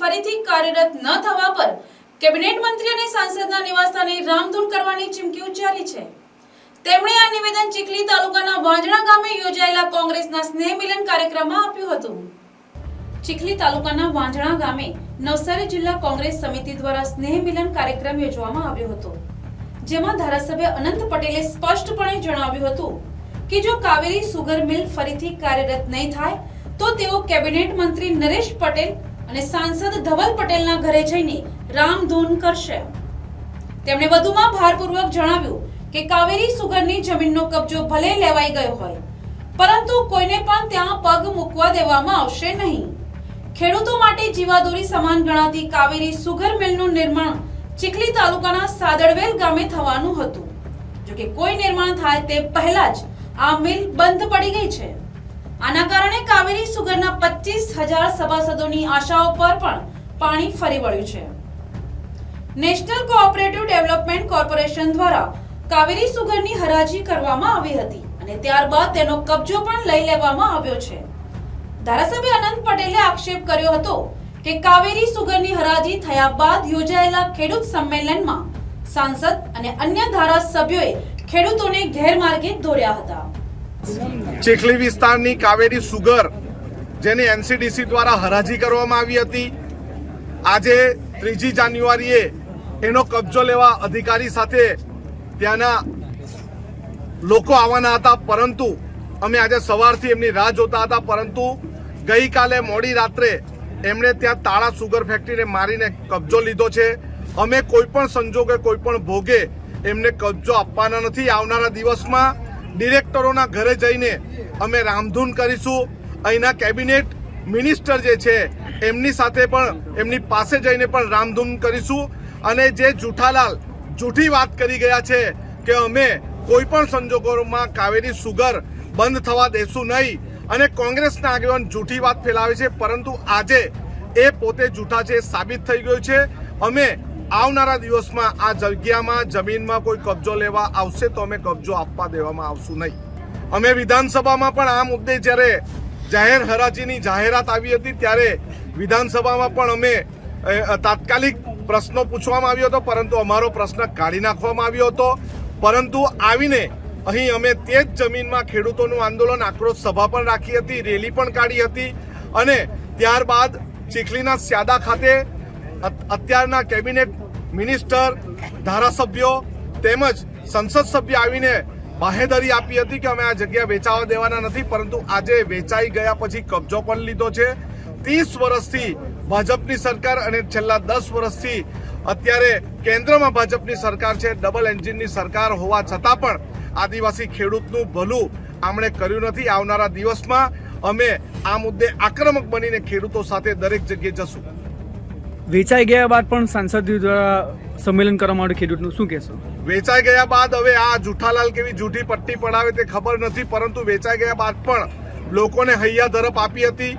ફરીથી કાર્યરત ન થવા પર કેબિનેટ મંત્રી અને સાંસદના નિવાસસ્થાને રામધૂન કરવાની ચીમકી ઉચ્ચારી છે. તેમણે આ નિવેદન ચીખલી તાલુકાના વાંજણા ગામે યોજાયેલા કોંગ્રેસના સ્નેહ મિલન કાર્યક્રમમાં આપ્યું હતું. ચીખલી તાલુકાના વાંજણા ગામે નવસારી જિલ્લા કોંગ્રેસ સમિતિ દ્વારા સ્નેહ મિલન કાર્યક્રમ યોજવામાં આવ્યો હતો. જેમાં ધારાસભ્ય અનંત પટેલે સ્પષ્ટપણે જણાવ્યું હતું કે જો કાવેરી સુગર મિલ ફરીથી કાર્યરત નહીં થાય, તો તેઓ કેબિનેટ મંત્રી નરેશ પટેલ અને સાંસદ ધવલ પટેલના ઘરે જઈને રામધૂન કરશે. તેમણે વધુમાં ભારપૂર્વક જણાવ્યું કે કાવેરી સુગરની જમીનનો કબજો ભલે લેવાઈ ગયો હોય, પરંતુ કોઈને પણ ત્યાં પગ મૂકવા દેવામાં આવશે નહીં. ખેડૂતો માટે જીવાદોરી સમાન ગણાતી કાવેરી સુગર મિલનું નિર્માણ ચીખલી તાલુકાના સાદડવેલ ગામે થવાનું હતું. જો કે કોઈ નિર્માણ થાય તે પહેલા જ આ મિલ બંધ પડી ગઈ છે. આના કારણે કાવેરી સુગરના પચીસ હજાર સભાસદોની આશાઓ પર પણ પાણી ફરી વળ્યું છે. નેશનલ કોઓપરેટિવ ડેવલપમેન્ટ કોર્પોરેશન દ્વારા કાવેરી સુગરની હરાજી કરવામાં આવી હતી અને ત્યારબાદ તેનો કબજો પણ લઈ લેવામાં આવ્યો છે. ધારાસભ્ય અનંત પટેલે આક્ષેપ કર્યો હતો કે કાવેરી સુગરની હરાજી થયા બાદ યોજાયેલા ખેડૂત સંમેલનમાં સાંસદ અને અન્ય ધારાસભ્યોએ ખેડૂતોને ગેરમાર્ગે દોર્યા હતા. ચીખલી વિસ્તારની કાવેરી સુગર, જેની એનસીડીસી દ્વારા હરાજી કરવામાં આવી હતી. આજે ત્રીજી જાન્યુઆરીએ એનો કબજો લેવા અધિકારી સાથે ત્યાંના લોકો આવવાના હતા, પરંતુ અમે આજે સવારથી એમની રાહ જોતા હતા, પરંતુ ગઈકાલે મોડી રાત્રે એમણે ત્યાં તાળા સુગર ફેક્ટરીને મારીને કબજો લીધો છે. અમે કોઈ પણ સંજોગે, કોઈ પણ ભોગે એમને કબજો આપવાના નથી. આવનારા દિવસમાં ડિરેક્ટરોના ઘરે જઈને અમે રામધૂન કરીશું. અહીંના કેબિનેટ મિનિસ્ટર જે છે, એમની સાથે પણ, એમની પાસે જઈને પણ રામધૂન કરીશું. અને જે જૂઠાલાલ જૂઠી વાત કરી ગયા છે કે અમે કોઈ પણ સંજોગોમાં કાવેરી સુગર બંધ થવા દેશું નહીં અને કોંગ્રેસના આગેવાન જૂઠી વાત ફેલાવે છે, પરંતુ આજે એ પોતે જૂઠા છે સાબિત થઈ ગયું છે. અમે આવનારા દિવસમાં આ જગ્યામાં જમીનમાં કોઈ કબજો લેવા આવશે તો અમે કબજો આપવા દેવામાં આવશું નહીં. અમે વિધાનસભામાં પણ આ મુદ્દે જ્યારે જાહેર હરાજીની જાહેરાત આવી હતી ત્યારે વિધાનસભામાં પણ અમે તાત્કાલિક પ્રશ્નો પૂછવામાં આવ્યો હતો, પરંતુ અમારો પ્રશ્ન કાઢી નાખવામાં આવ્યો હતો. પરંતુ આવીને અહીં અમે તે જ જમીનમાં ખેડૂતોનું આંદોલન આક્રોશ સભા પણ રાખી હતી, રેલી પણ કાઢી હતી અને ત્યારબાદ ચીખલીના સ્યાદા ખાતે અત્યારના કેબિનેટ મિનિસ્ટર, ધારાસભ્યો તેમજ સંસદ સભ્ય આવીને બાહેધરી આપી હતી કે અમે આ જગ્યા વેચાવા દેવાના નથી, પરંતુ આજે વેચાઈ ગયા પછી કબજો પણ લીધો છે. ત્રીસ વર્ષથી ભાજપની સરકાર અને છેલ્લા દસ વર્ષથી અત્યારે કેન્દ્રમાં ભાજપની સરકાર છે, ડબલ એન્જિનની સરકાર હોવા છતાં પણ આદિવાસી ખેડૂતનું ભલું આમણે કર્યું નથી. આવનારા દિવસમાં અમે આ મુદ્દે આક્રમક બનીને ખેડૂતો સાથે દરેક જગ્યાએ જશું. વેચાઈ ગયા બાદ પણ સાંસદ દ્વારા સંમેલન કરવા માટે ખેડૂતનું શું કહેશો? વેચાઈ ગયા બાદ હવે આ જૂઠાલાલ કેવી જૂઠી પટ્ટી પડાવે તે ખબર નથી પરંતુ વેચાઈ ગયા બાદ પણ લોકોને હૈયા ધરપ આપી હતી.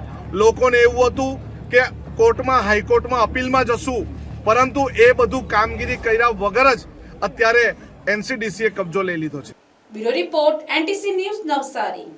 લોકોને એવું હતું કે કોર્ટમાં હાઈકોર્ટમાં અપીલમાં જશું પરંતુ એ બધું કામગીરી કર્યા વગર જ અત્યારે એનસીડીસીએ કબજો લઈ લીધો છે. Bureau report NTC news Navsari.